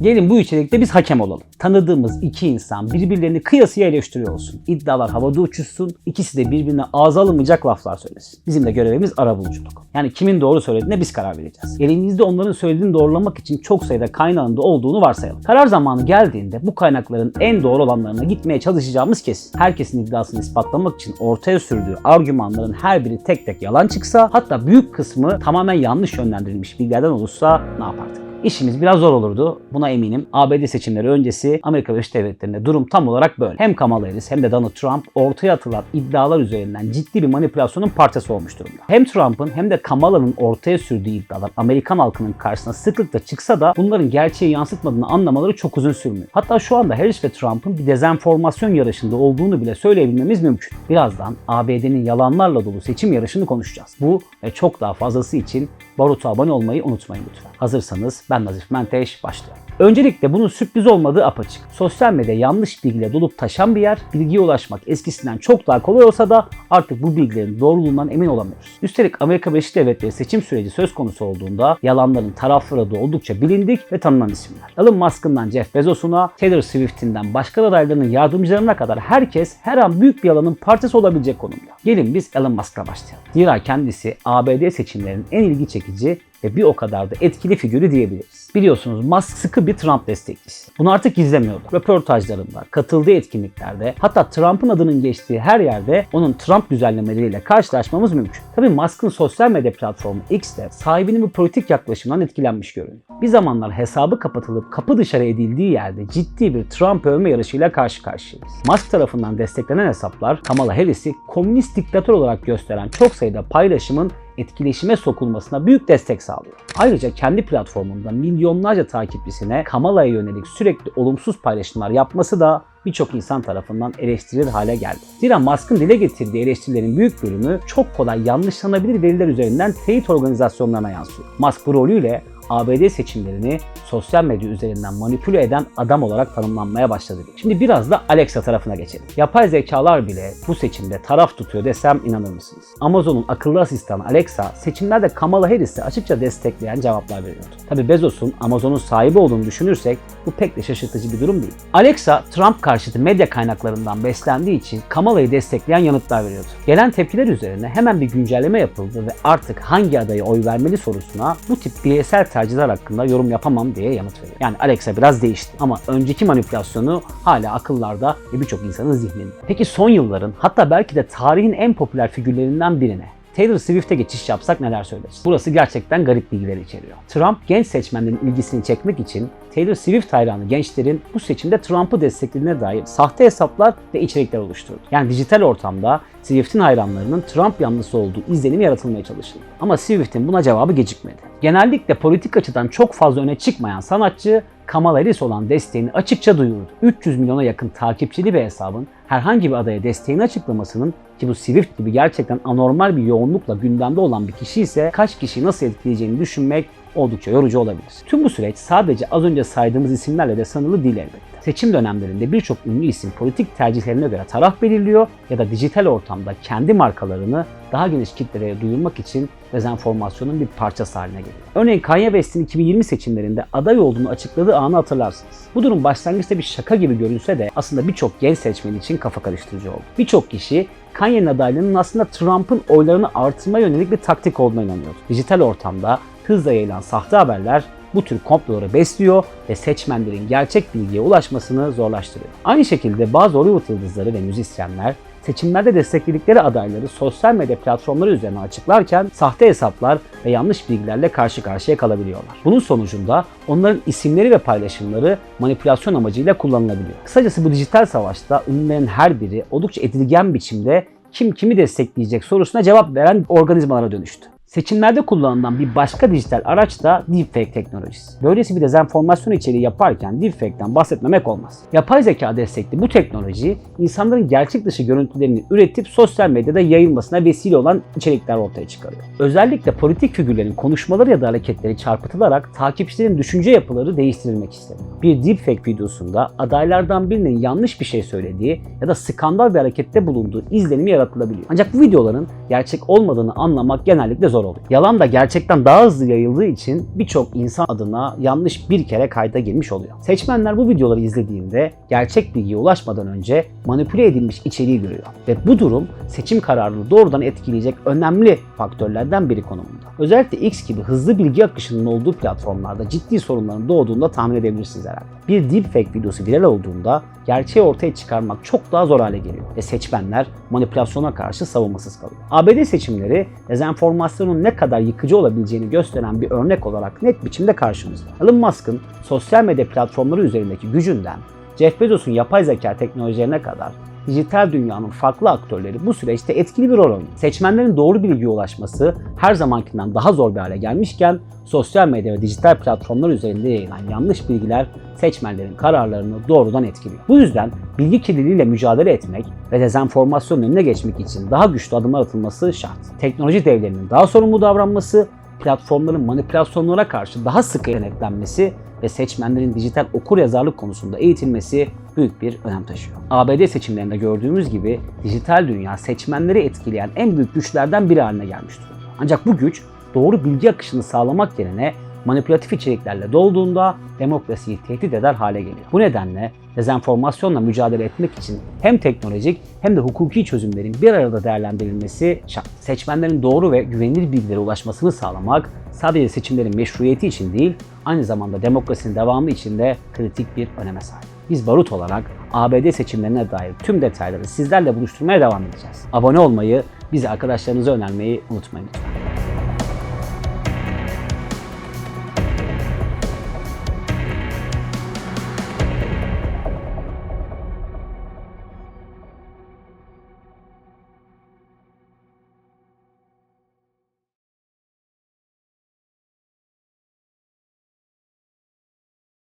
Gelin bu içerikte biz hakem olalım. Tanıdığımız iki insan birbirlerini kıyasıya eleştiriyor olsun. İddialar havada uçuşsun, ikisi de birbirine ağza alınmayacak laflar söylesin. Bizim de görevimiz arabuluculuk. Yani kimin doğru söylediğine biz karar vereceğiz. Elimizde onların söylediğini doğrulamak için çok sayıda kaynağında olduğunu varsayalım. Karar zamanı geldiğinde bu kaynakların en doğru olanlarına gitmeye çalışacağımız kesin. Herkesin iddiasını ispatlamak için ortaya sürdüğü argümanların her biri tek tek yalan çıksa hatta büyük kısmı tamamen yanlış yönlendirilmiş bilgilerden olursa ne yapardık? İşimiz biraz zor olurdu. Buna eminim. ABD seçimleri öncesi Amerika Birleşik Devletleri'nde durum tam olarak böyle. Hem Kamala Harris hem de Donald Trump ortaya atılan iddialar üzerinden ciddi bir manipülasyonun parçası olmuş durumda. Hem Trump'ın hem de Kamala'nın ortaya sürdüğü iddialar Amerikan halkının karşısına sıklıkla çıksa da bunların gerçeği yansıtmadığını anlamaları çok uzun sürmüyor. Hatta şu anda Harris ve Trump'ın bir dezenformasyon yarışında olduğunu bile söyleyebilmemiz mümkün. Birazdan ABD'nin yalanlarla dolu seçim yarışını konuşacağız. Bu ve çok daha fazlası için Barut'a abone olmayı unutmayın lütfen. Hazırsanız ben Nazif Menteş başlıyorum. Öncelikle bunun sürpriz olmadığı apaçık. Sosyal medya yanlış bilgiyle dolup taşan bir yer. Bilgiye ulaşmak eskisinden çok daha kolay olsa da artık bu bilgilerin doğruluğundan emin olamıyoruz. Üstelik Amerika Birleşik Devletleri seçim süreci söz konusu olduğunda yalanların tarafları da oldukça bilindik ve tanınan isimler. Elon Musk'ından Jeff Bezos'una, Taylor Swift'inden başka adaylarının yardımcılarına kadar herkes her an büyük bir yalanın parçası olabilecek konumda. Gelin biz Elon Musk'la başlayalım. Zira kendisi ABD seçimlerinin en ilgi çekici ve bir o kadar da etkili figürü diyebiliriz. Biliyorsunuz Musk sıkı bir Trump destekçisi. Bunu artık gizlemiyordu. Röportajlarında, katıldığı etkinliklerde, hatta Trump'ın adının geçtiği her yerde onun Trump güzellemeleriyle karşılaşmamız mümkün. Tabii Musk'ın sosyal medya platformu X'te sahibinin bu politik yaklaşımdan etkilenmiş görünüyor. Bir zamanlar hesabı kapatılıp kapı dışarı edildiği yerde ciddi bir Trump övme yarışıyla karşı karşıyayız. Musk tarafından desteklenen hesaplar Kamala Harris'i komünist diktatör olarak gösteren çok sayıda paylaşımın etkileşime sokulmasına büyük destek sağlıyor. Ayrıca kendi platformunda milyonlarca takipçisine Kamala'ya yönelik sürekli olumsuz paylaşımlar yapması da birçok insan tarafından eleştirilir hale geldi. Zira Musk'ın dile getirdiği eleştirilerin büyük bölümü çok kolay yanlışlanabilir veriler üzerinden teyit organizasyonlarına yansıyor. Musk bu rolüyle ABD seçimlerini sosyal medya üzerinden manipüle eden adam olarak tanımlanmaya başladı. Şimdi biraz da Alexa tarafına geçelim. Yapay zekalar bile bu seçimde taraf tutuyor desem inanır mısınız? Amazon'un akıllı asistanı Alexa seçimlerde Kamala Harris'i açıkça destekleyen cevaplar veriyordu. Tabi Bezos'un Amazon'un sahibi olduğunu düşünürsek bu pek de şaşırtıcı bir durum değil. Alexa Trump karşıtı medya kaynaklarından beslendiği için Kamala'yı destekleyen yanıtlar veriyordu. Gelen tepkiler üzerine hemen bir güncelleme yapıldı ve artık hangi adaya oy vermeli sorusuna bu tip bireysel tercihler hakkında yorum yapamam diye yanıt veriyor. Yani Alexa biraz değişti ama önceki manipülasyonu hala akıllarda ve birçok insanın zihninde. Peki son yılların hatta belki de tarihin en popüler figürlerinden birine Taylor Swift'e geçiş yapsak neler söyleriz? Burası gerçekten garip bilgiler içeriyor. Trump genç seçmenlerin ilgisini çekmek için Taylor Swift hayranı gençlerin bu seçimde Trump'ı desteklediğine dair sahte hesaplar ve içerikler oluşturdu. Yani dijital ortamda Swift'in hayranlarının Trump yanlısı olduğu izlenimi yaratılmaya çalışıldı. Ama Swift'in buna cevabı gecikmedi. Genellikle politik açıdan çok fazla öne çıkmayan sanatçı Kamala Harris olan desteğini açıkça duyurdu. 300 milyona yakın takipçili bir hesabın herhangi bir adaya desteğini açıklamasının ki bu Swift gibi gerçekten anormal bir yoğunlukla gündemde olan bir kişi ise kaç kişiyi nasıl etkileyeceğini düşünmek oldukça yorucu olabilir. Tüm bu süreç sadece az önce saydığımız isimlerle de sınırlı değil elbette. Seçim dönemlerinde birçok ünlü isim politik tercihlerine göre taraf belirliyor ya da dijital ortamda kendi markalarını daha geniş kitlere duyurmak için dezenformasyonun bir parçası haline geliyor. Örneğin Kanye West'in 2020 seçimlerinde aday olduğunu açıkladığı anı hatırlarsınız. Bu durum başlangıçta bir şaka gibi görünse de aslında birçok genç seçmen için kafa karıştırıcı oldu. Birçok kişi Kanye'nin adaylığının aslında Trump'ın oylarını artırma yönelik bir taktik olduğuna inanıyordu. Dijital ortamda hızla yayılan sahte haberler bu tür komploları besliyor ve seçmenlerin gerçek bilgiye ulaşmasını zorlaştırıyor. Aynı şekilde bazı Hollywood yıldızları ve müzisyenler seçimlerde destekledikleri adayları sosyal medya platformları üzerine açıklarken sahte hesaplar ve yanlış bilgilerle karşı karşıya kalabiliyorlar. Bunun sonucunda onların isimleri ve paylaşımları manipülasyon amacıyla kullanılabiliyor. Kısacası bu dijital savaşta ünlülerin her biri oldukça edilgen biçimde kim kimi destekleyecek sorusuna cevap veren organizmalara dönüştü. Seçimlerde kullanılan bir başka dijital araç da deepfake teknolojisi. Böylesi bir dezenformasyon içeriği yaparken deepfake'ten bahsetmemek olmaz. Yapay zeka destekli bu teknoloji insanların gerçek dışı görüntülerini üretip sosyal medyada yayılmasına vesile olan içerikler ortaya çıkarıyor. Özellikle politik figürlerin konuşmaları ya da hareketleri çarpıtılarak takipçilerin düşünce yapıları değiştirilmek isteniyor. Bir deepfake videosunda adaylardan birinin yanlış bir şey söylediği ya da skandal bir harekette bulunduğu izlenimi yaratılabiliyor. Ancak bu videoların gerçek olmadığını anlamak genellikle zor zor oluyor. Yalan da gerçekten daha hızlı yayıldığı için birçok insan adına yanlış bir kere kayda girmiş oluyor. Seçmenler bu videoları izlediğinde gerçek bilgiye ulaşmadan önce manipüle edilmiş içeriği görüyor. Ve bu durum seçim kararını doğrudan etkileyecek önemli faktörlerden biri konumunda. Özellikle X gibi hızlı bilgi akışının olduğu platformlarda ciddi sorunların doğduğunda tahmin edebilirsiniz herhalde. Bir deepfake videosu viral olduğunda gerçeği ortaya çıkarmak çok daha zor hale geliyor ve seçmenler manipülasyona karşı savunmasız kalıyor. ABD seçimleri dezenformasyonun ne kadar yıkıcı olabileceğini gösteren bir örnek olarak net biçimde karşımızda. Elon Musk'ın sosyal medya platformları üzerindeki gücünden Jeff Bezos'un yapay zeka teknolojilerine kadar dijital dünyanın farklı aktörleri bu süreçte etkili bir rol oynuyor. Seçmenlerin doğru bilgiye ulaşması her zamankinden daha zor bir hale gelmişken sosyal medya ve dijital platformlar üzerinde yayılan yanlış bilgiler seçmenlerin kararlarını doğrudan etkiliyor. Bu yüzden bilgi kirliliğiyle mücadele etmek ve dezenformasyonun önüne geçmek için daha güçlü adımlar atılması şart. Teknoloji devlerinin daha sorumlu davranması, platformların manipülasyonlara karşı daha sıkı denetlenmesi ve seçmenlerin dijital okur yazarlık konusunda eğitilmesi büyük bir önem taşıyor. ABD seçimlerinde gördüğümüz gibi dijital dünya seçmenleri etkileyen en büyük güçlerden biri haline gelmiş durumda. Ancak bu güç doğru bilgi akışını sağlamak yerine manipülatif içeriklerle dolduğunda demokrasiyi tehdit eder hale geliyor. Bu nedenle dezenformasyonla mücadele etmek için hem teknolojik hem de hukuki çözümlerin bir arada değerlendirilmesi şart. Seçmenlerin doğru ve güvenilir bilgilere ulaşmasını sağlamak sadece seçimlerin meşruiyeti için değil, aynı zamanda demokrasinin devamı için de kritik bir öneme sahip. Biz Barut olarak ABD seçimlerine dair tüm detayları sizlerle buluşturmaya devam edeceğiz. Abone olmayı, bizi arkadaşlarınıza önermeyi unutmayın lütfen.